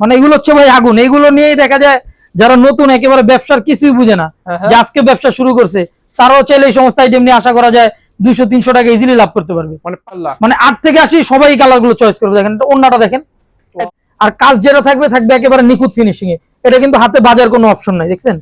মানে এগুলো হচ্ছে ভাই আগুন। এগুলো নিয়েই দেখা যায় যারা নতুন একেবারে ব্যবসার কিছুই বুঝে না। হ্যাঁ, হ্যাঁ। যে আজকে ব্যবসা শুরু করছে তারাও চাইলে এই সমস্ত আইটেম নিয়ে আশা করা যায় দুইশো তিনশো টাকা ইজিলি লাভ করতে পারবে। মানে মানে আট থেকে আসি সবাই কালারগুলো চয়েস করবে। দেখেন অন্যটা দেখেন। আর কাজ যেটা থাকবে থাকবে একেবারে নিখুঁত ফিনিশিং এ। এটা কিন্তু হাতে বাজার কোনো অপশন নাই দেখছেন?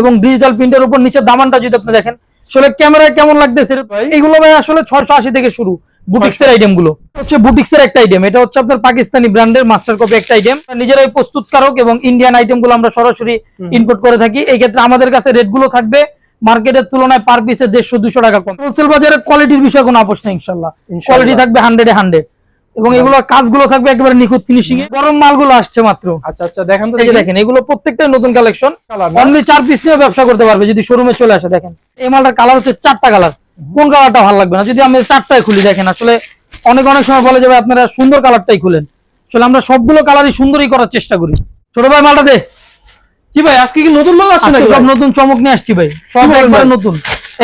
এবং ডিজিটাল প্রিন্টের উপর নিচের দামানটা যদি আপনি দেখেন আসলে ক্যামেরায় কেমন লাগতেছে ভাই। এইগুলো ভাই আসলে ছয়শো আশি থেকে শুরু। বুটিক্স এর আইটেমগুলো। হচ্ছে বুটিক্স এর একটা আইটেম এটা হচ্ছে আপনার পাকিস্তানি ব্র্যান্ডের মাস্টার কপি একটা আইটেম নিজেরাই প্রস্তুতকারক এবং ইন্ডিয়ান আইটেমগুলো আমরা সরাসরি ইনপুট করে থাকি। এই ক্ষেত্রে আমাদের কাছে রেটগুলো থাকবে মার্কেটের তুলনায় পার পিসে দেড়শো দুশো টাকা কম। হোলসেল বাজারে কোয়ালিটির বিষয়ে কোনো আপোষ নেই ইনশাল্লাহ। কোয়ালিটি থাকবে হান্ড্রেডে হান্ড্রেড এবং এগুলোর কাজগুলো থাকবে একেবারে নিখুঁত ফিনিশিং এ গরম মালগুলো আসছে মাত্র। আচ্ছা আচ্ছা দেখেন তো দেখেন এগুলো প্রত্যেকটাই নতুন কালেকশন অনলি চার পিস নিয়ে ব্যবসা করতে পারবে যদি শোরুমে চলে আসে দেখেন। এই মালটার কালার হচ্ছে চারটা কালার কোন কালারটা ভালো লাগবে না? যদি আমি চারটায় খুলি দেখেন আসলে অনেক অনেক সময় বলে যাবে আপনারা সুন্দর কালারটাই খুলেন। আসলে আমরা সবগুলো কালারই সুন্দরই করার চেষ্টা করি। ছোট ভাই মালটা দে। কি ভাই আজকে কি নতুন মাল আসছে নাকি সব নতুন চমক নিয়ে আসছি ভাই। সব একবারে? নতুন।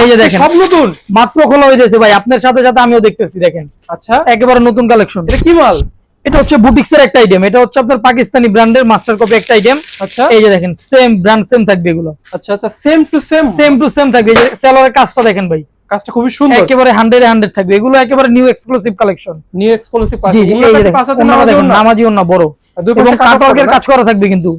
এই যে দেখেন। সব নতুন? মাত্র খোলা হয়েছে ভাই। আপনার সাথে সাথে আমিও দেখতেছি দেখেন। আচ্ছা। একেবারে নতুন কালেকশন এটা কি মাল? এটা হচ্ছে বুটিক্স এর একটা আইটেম এটা হচ্ছে আপনার পাকিস্তানি ব্র্যান্ডের মাস্টার কপি একটা আইটেম আচ্ছা। এই যে দেখেন সেম ব্র্যান্ড সেম থাকবে এগুলো। আচ্ছা আচ্ছা same to same same to same থাকবে। এই যে সেলরের কাজটা দেখেন ভাই। কাজটা খুবই সুন্দর। একেবারে হান্ড্রেড হান্ড্রেড থাকবে। এগুলো একেবারে new exclusive collection new exclusive জি জি এই যে দেখেন ওনারা দেখেন নামাজি ওনা বড়। এবং কাটওয়ার্কের কাজ করা থাকবে কিন্তু।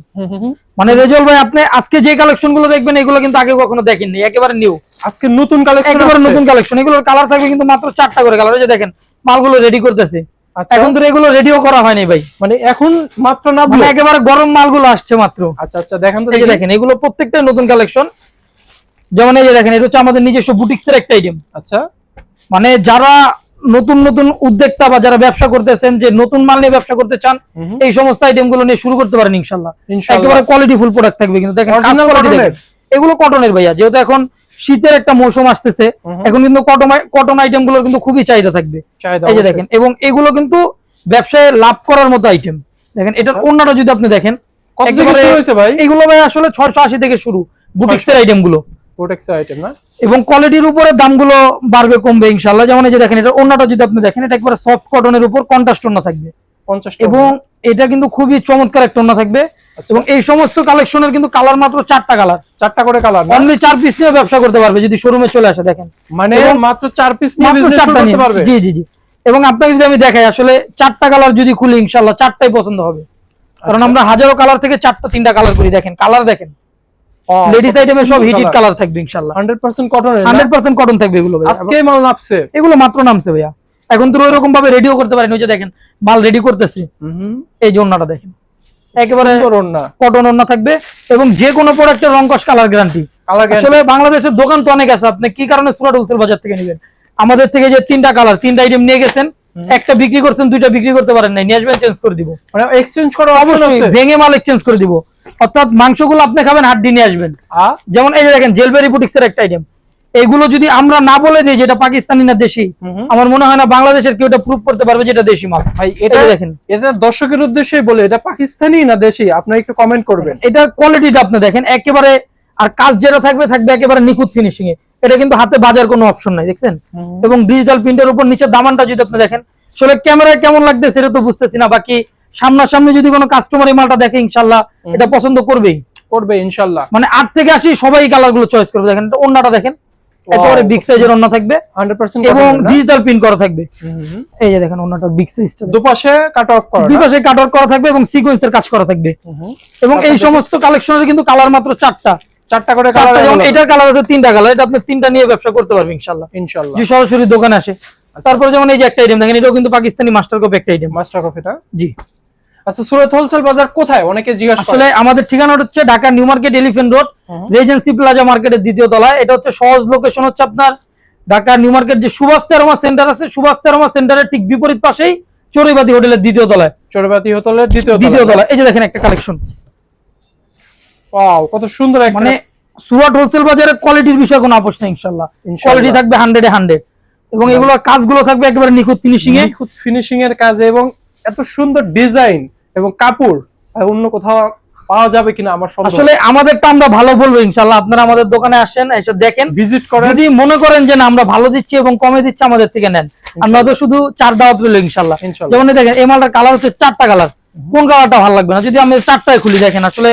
মানে রেজল ভাই আপনি আজকে যে কালেকশনগুলো দেখবেন এগুলো কিন্তু আগে কখনো দেখেননি। একেবারে নিউ আজকে নতুন কালেকশন একেবারে নতুন কালেকশন এগুলোর কালার থাকবে কিন্তু মাত্র চারটা করে কালার এই যে দেখেন মালগুলো রেডি করতেছে। আচ্ছা। এখন তো এগুলো রেডিও করা হয়নি ভাই। মানে এখন মাত্র না মানে একেবারে গরম মালগুলো আসছে মাত্র। আচ্ছা আচ্ছা দেখেন তো। দেখেন এগুলো প্রত্যেকটাই নতুন কালেকশন যেমন এই যে দেখেন এটা হচ্ছে আমাদের নিজস্ব বুটিক্স এর একটা আইটেম আচ্ছা। মানে যারা নতুন নতুন উদ্যোক্তা বা যারা ব্যবসা করতেছেন যে নতুন মাল নিয়ে ব্যবসা করতে চান এই সমস্ত আইটেমগুলো নিয়ে শুরু করতে পারেন ইনশাল্লাহ। একেবারে কোয়ালিটি ফুল প্রোডাক্ট থাকবে কিন্তু দেখেন। এগুলো কটনের ভাইয়া যেহেতু এখন শীতের একটা মৌসুম আসতেছে এখন কিন্তু কটন কটন আইটেমগুলোর কিন্তু খুবই চাহিদা থাকবে। এই যে দেখেন এবং এগুলো কিন্তু ব্যবসায় লাভ করার মতো আইটেম দেখেন এটার অন্যটা যদি আপনি দেখেন কত থেকে শুরু হয়েছে ভাই? এগুলো ভাই আসলে ছয়শো আশি থেকে শুরু বুটিক্সের আইটেমগুলো প্রোটেক্স আইটেম না? এবং কোয়ালিটির উপরে দামগুলো বাড়বে কমবে ইনশাল্লাহ যেমন এই যে দেখেন এটা অন্যটা যদি আপনি দেখেন এটা একবারে সফট কটনের উপর কন্ট্রাস্ট ওন্না থাকবে। 50 এবং এটা কিন্তু খুবই চমৎকার একটা ওন্না থাকবে। আচ্ছা। এবং এই সমস্ত কালেকশনের কিন্তু কালার মাত্র চারটা কালার চারটা করে কালার অনলি চার পিস নিয়ে ব্যবসা করতে পারবে যদি শোরুমে চলে আসে দেখেন। মানে মাত্র চার পিস নিয়ে বিজনেস চারটা করতে পারবে? জি জি জি। এবং আপনাকে যদি আমি দেখাই আসলে চারটা কালার যদি খুলি ইনশাল্লাহ চারটাই পছন্দ হবে। কারণ আচ্ছা। আমরা হাজারো কালার থেকে চারটা তিনটা কালার করি দেখেন। কালার দেখেন। লেডিস আইটেমে সব হিটেড কালার থাকবে ইনশাল্লাহ 100% কটনের হান্ড্রেড পার্সেন্ট কটন থাকবে এগুলো ভাইয়া। আজকে মাল নাপছে এগুলো মাত্র নামছে ভাইয়া। এখন তো ওইরকম ভাবে রেডিও করতে পারেন। ওই যে দেখেন মাল রেডি করতেছি। এই ওন্নাটা দেখেন। একেবারে কটন ওন্না থাকবে এবং যে কোনো প্রোডাক্টের রং কস কালার গ্যারান্টি আসলে বাংলাদেশের দোকান তো অনেক আছে। আপনি কি কারণে সুরাট হোলসেল বাজার থেকে নেবেন? আমাদের থেকে যে তিনটা কালার তিনটা আইটেম নিয়ে গেছেন একটা বিক্রি করছেন দুইটা বিক্রি করতে পারেন নাই নিয়ে আসবেন চেঞ্জ করে দিব। মানে এক্সচেঞ্জ করার অবশ্যই ভেঙে মাল এক্সচেঞ্জ করে দিব। অর্থাৎ মাংসগুলো আপনি খাবেন হাড্ডি নিয়ে আসবেন। যেমন এই যে দেখেন জেলবেরি বুটিক্সের একটা আইটেম এগুলো যদি আমরা না বলে দিই যেটা পাকিস্তানি না দেশি। আমার মনে হয় না বাংলাদেশের কেউ এটা প্রুফ করতে পারবে যেটা দেশি মাল। ভাই এটা এটা দেখেন। এটা দর্শকের উদ্দেশ্যে বলে এটা পাকিস্তানি না দেশি? আপনারা একটু কমেন্ট করবেন। এটার কোয়ালিটিটা আপনি দেখেন একেবারে আর কাজ যেটা থাকবে থাকবে একেবারে নিখুঁত ফিনিশিং এ এটা কিন্তু হাতে বাজার কোনো অপশন নাই দেখছেন? এবং ডিজিটাল প্রিন্টের উপর নিচে দামানটা যদি আপনি দেখেন আসলে ক্যামেরায় কেমন লাগবে সেটা তো বুঝতেছি না বাকি সামনাসামনি যদি কোনো কাস্টমার এই মালটা দেখে ইনশাল্লাহ এটা পছন্দ করবেই। করবে ইনশাল্লাহ। মানে আট থেকে আসি সবাই কালারগুলো চয়েস করবে দেখেন অন্যটা দেখেন একেবারে বিগ সাইজের অন্য থাকবে 100% এবং ডিজিটাল প্রিন্ট করা থাকবে। এই যে দেখেন অন্যটা বিগ সাইজটা দুপাশে কাট অফ করা দুই না? পাশে কাট করা থাকবে এবং সিকোয়েন্সের কাজ করা থাকবে। এবং এই সমস্ত কালেকশনের কিন্তু কালার মাত্র চারটা। চারটা করে কালার যেমন এটার কালার আছে তিনটা কালার এটা আপনি তিনটা নিয়ে ব্যবসা করতে পারবেন ইনশাল্লাহ যে সরাসরি দোকানে আসে। তারপরে যেমন এই যে একটা আইটেম দেখেন এটাও কিন্তু পাকিস্তানি মাস্টার কপি একটা আইটেম মাস্টার কফিটা জি। আচ্ছা সুরত হোলসেল বাজার কোথায়? অনেকে জিজ্ঞাসা আসলে আমাদের ঠিকানাটা হচ্ছে Dhaka New Market Elephant Road Regency Plaza মার্কেটের দ্বিতীয় তলায়। এটা হচ্ছে সহজ লোকেশন হচ্ছে আপনার ঢাকা নিউ মার্কেট যে সুভাষ তেরোমা সেন্টার আছে সুভাষ তেরোমা সেন্টারের ঠিক বিপরীত পাশেই চড়ুইবাদী হোটেলের দ্বিতীয় তলায়। চোরবাতি হোটেলের দ্বিতীয় দ্বিতীয় তলায়। এই যে দেখেন একটা কালেকশন ওয়াও কত সুন্দর একটা মানে সুরাট হোলসেল বাজারের কোয়ালিটির বিষয়ে কোনো আপোষ নেই ইনশাল্লাহ। কোয়ালিটি থাকবে হান্ড্রেডে হান্ড্রেড এবং এগুলোর কাজগুলো থাকবে একেবারে নিখুঁত ফিনিশিং এ নিখুঁত ফিনিশিং এর কাজে এবং এত সুন্দর ডিজাইন এবং কাপড় অন্য কোথাও পাওয়া যাবে কিনা আমার সন্দেহ আসলে আমাদেরটা আমরা ভালো বলব ইনশাল্লাহ। আপনারা আমাদের দোকানে আসেন এসে দেখেন। ভিজিট করেন। যদি মনে করেন যে না আমরা ভালো দিচ্ছি এবং কমে দিচ্ছি আমাদের থেকে নেন। আমরা তো শুধু চার দাওয়াত রইল ইনশাল্লাহ। ইনশাল্লাহ। যেমন দেখেন এই মালটার কালার হচ্ছে চারটা কালার কোন কালারটা ভালো লাগবে না? যদি আমি চারটায় খুলি দেখেন আসলে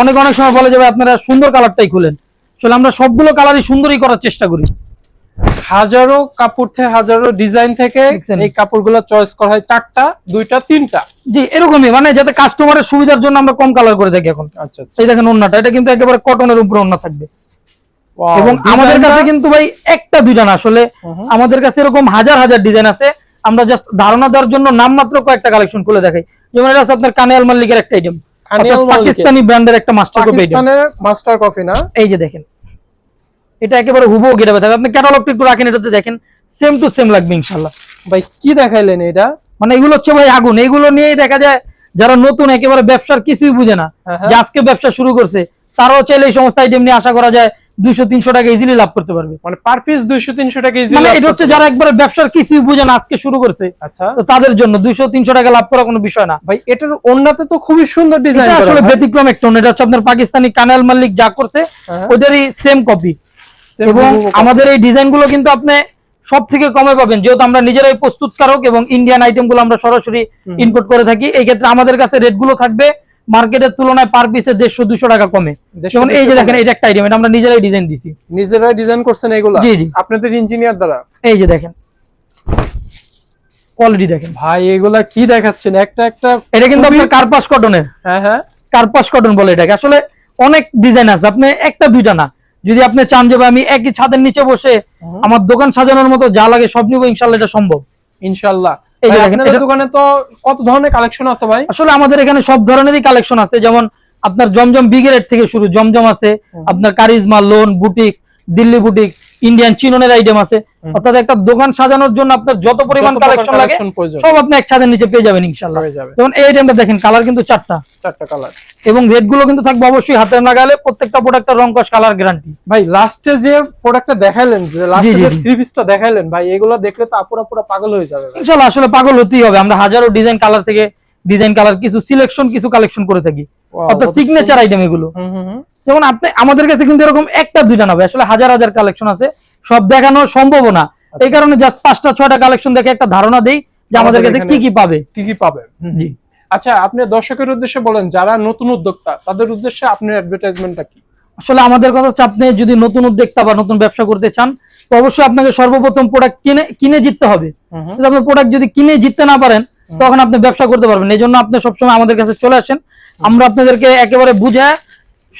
অনেক অনেক সময় বলে যাবে আপনারা সুন্দর কালারটাই খুলেন। আসলে আমরা সবগুলো কালারই সুন্দরই করার চেষ্টা করি। হাজারো কাপড় থেকে হাজারো ডিজাইন থেকে? এই কাপড়গুলো চয়েস করা হয় চারটা দুইটা তিনটা। জি এরকমই মানে যাতে কাস্টমারের সুবিধার জন্য আমরা কম কালার করে থাকি এখন। আচ্ছা আচ্ছা। এই দেখেন ওন্নাটা এটা কিন্তু একেবারে কটনের উপরে ওন্না থাকবে। এবং আমাদের কাছে কিন্তু ভাই একটা দুইটা না আসলে আমাদের কাছে এরকম হাজার হাজার ডিজাইন আছে। আমরা জাস্ট ধারণা দেওয়ার জন্য নামমাত্র কয়েকটা কালেকশন খুলে দেখাই। যেমন এটা আছে আপনার কানিয়াল মাল্লিকের একটা আইটেম। পাকিস্তানি ব্র্যান্ডের একটা মাস্টার কপি পাকিস্তানের মাস্টার কফি না? এই যে দেখেন। এটা একেবারে হুবহু গেটাবে থাকে আপনি ক্যাটালগটা একটু রাখেন এটাতে দেখেন। সেম টু সেম লাগবে ইনশাল্লাহ ভাই কি দেখাইলেন এটা? মানে এগুলো হচ্ছে ভাই আগুন। এগুলো নিয়েই দেখা যায় যারা নতুন একেবারে ব্যবসার কিছুই বুঝে না হ্যাঁ, হ্যাঁ। যে আজকে ব্যবসা শুরু করছে তারাও চাইলে এই সমস্ত আইটেম নিয়ে আশা করা যায় দুইশো তিনশো টাকা ইজিলি লাভ করতে পারবে। মানে পার পিস টাকা easy মানে এটা হচ্ছে যারা একবারে ব্যবসার কিছুই বুঝে না আজকে শুরু করছে আচ্ছা। তো তাদের জন্য টাকা লাভ করা কোনো বিষয় না। ভাই এটার ওন্নাতে তো খুবই সুন্দর ডিজাইন এটা আসলে ব্যতিক্রম একটা এটা হচ্ছে আপনার পাকিস্তানি কানাল মাল্লিক যা করছে হ্যাঁ। ওইটারই সেম কপি এবং আমাদের এই ডিজাইনগুলো কিন্তু আপনি সব থেকে কমে পাবেন যেহেতু আমরা নিজেরাই প্রস্তুতকারক এবং ইন্ডিয়ান আইটেমগুলো আমরা সরাসরি ইনপুট করে থাকি এই ক্ষেত্রে আমাদের কাছে রেটগুলো থাকবে মার্কেটের তুলনায় পার পিসে দেড়শো দুশো টাকা কমে। যেমন এই যে দেখেন এটা একটা আইটেম এটা আমরা নিজেরাই ডিজাইন দিছি। নিজেরাই ডিজাইন করছেন এগুলা জি, জি। আপনাদের ইঞ্জিনিয়ার দ্বারা? এই যে দেখেন। কোয়ালিটি দেখেন। ভাই এগুলা কি দেখাচ্ছেন? একটা একটা এটা কিন্তু আপনার কার্পাস কটনের হ্যাঁ হ্যাঁ। কার্পাস কটন বলে এটাকে। আসলে অনেক ডিজাইন আছে। আপনি একটা দুইটা না। যদি আপনি চান যে আমি একই ছাদের নিচে বসে আমার দোকান সাজানোর মতো যা লাগে সব নিবো ইনশাল্লাহ এটা সম্ভব। ইনশাল্লাহ। এই যে দেখেন, আপনাদের দোকানে তো কত ধরনের কালেকশন আছে ভাই? আসলে আমাদের এখানে সব ধরনেরই কালেকশন আছে। যেমন আপনার জমজম বিগেরেট থেকে শুরু জমজম আছে। আপনার charisma lawn boutiques Delhi boutiques Indian চিননের item আছে। অর্থাৎ একটা দোকান সাজানোর জন্য আপনার যত পরিমাণ কালেকশন লাগে সব আপনি এক ছাদের নিচে পেয়ে যাবেন ইনশাল্লাহ যাবে যেমন এই আইটেমটা দেখেন কালার কিন্তু চারটা। চারটা কালার এবং রেটগুলো কিন্তু থাকবে অবশ্যই হাতের নাগালে প্রত্যেকটা প্রোডাক্টের রং কস কালার গ্যারান্টি ভাই লাস্টে যে প্রোডাক্টটা দেখাইলেন যে লাস্টে যে। থ্রি পিসটা দেখাইলেন ভাই এগুলো দেখলে তো আপুরা পুরো পাগল হয়ে যাবে। ভাই। ইনশাল্লাহ আসলে পাগল হতেই হবে। আমরা হাজারো ডিজাইন কালার থেকে ডিজাইন কালার কিছু সিলেকশন কিছু কালেকশন করে থাকি। অর্থাৎ সিগনেচার আইটেম এগুলো। হুম হুম। যেমন আপনি আমাদের কাছে কিন্তু এরকম একটা দুইটা না আসলে হাজার হাজার কালেকশন আছে। সব দেখানো সম্ভব না। এই কারণে জাস্ট পাঁচটা ছয়টা কালেকশন দেখে একটা ধারণা দেই যে আমাদের কাছে কি কি পাবে। কি কি পাবেন জি। আচ্ছা আপনি দর্শকের উদ্দেশ্যে বলেন যারা নতুন উদ্যোক্তা তাদের উদ্দেশ্যে আপনার অ্যাডভার্টাইজমেন্টটা কি? আসলে আমাদের কথা হচ্ছে আপনি যদি নতুন উদ্যোক্তা বা নতুন ব্যবসা করতে চান তো অবশ্যই আপনাকে সর্বপ্রথম প্রোডাক্ট কিনে কিনে জিততে হবে। যদি আপনি প্রোডাক্ট যদি কিনে জিততে না পারেন তখন আপনি ব্যবসা করতে পারবেন এই জন্য আপনি সবসময় আমাদের কাছে চলে আসেন। আমরা আপনাদেরকে একেবারে বুঝে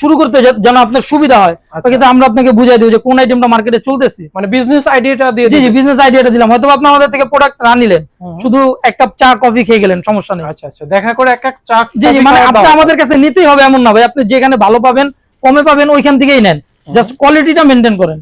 শুরু করতে যেন আপনার সুবিধা হয়। আচ্ছা। কিন্তু আমরা আপনাকে বুঝাই দিই যে কোন আইটেমটা মার্কেটে চলতেছে। মানে বিজনেস আইডিয়াটা দিয়ে জি জি বিজনেস আইডিয়াটা দিলাম। হয়তো আপনি আমাদের থেকে প্রোডাক্ট না নিলেন। শুধু এক কাপ চা কফি খেয়ে গেলেন সমস্যা নেই। আচ্ছা আচ্ছা। দেখা করে এক এক চা জি জি মানে আপনি আমাদের কাছে নিতেই হবে এমন না ভাই। আপনি যেখানে ভালো পাবেন কমে পাবেন ওইখান থেকেই নেন। জাস্ট কোয়ালিটিটা মেনটেন করেন।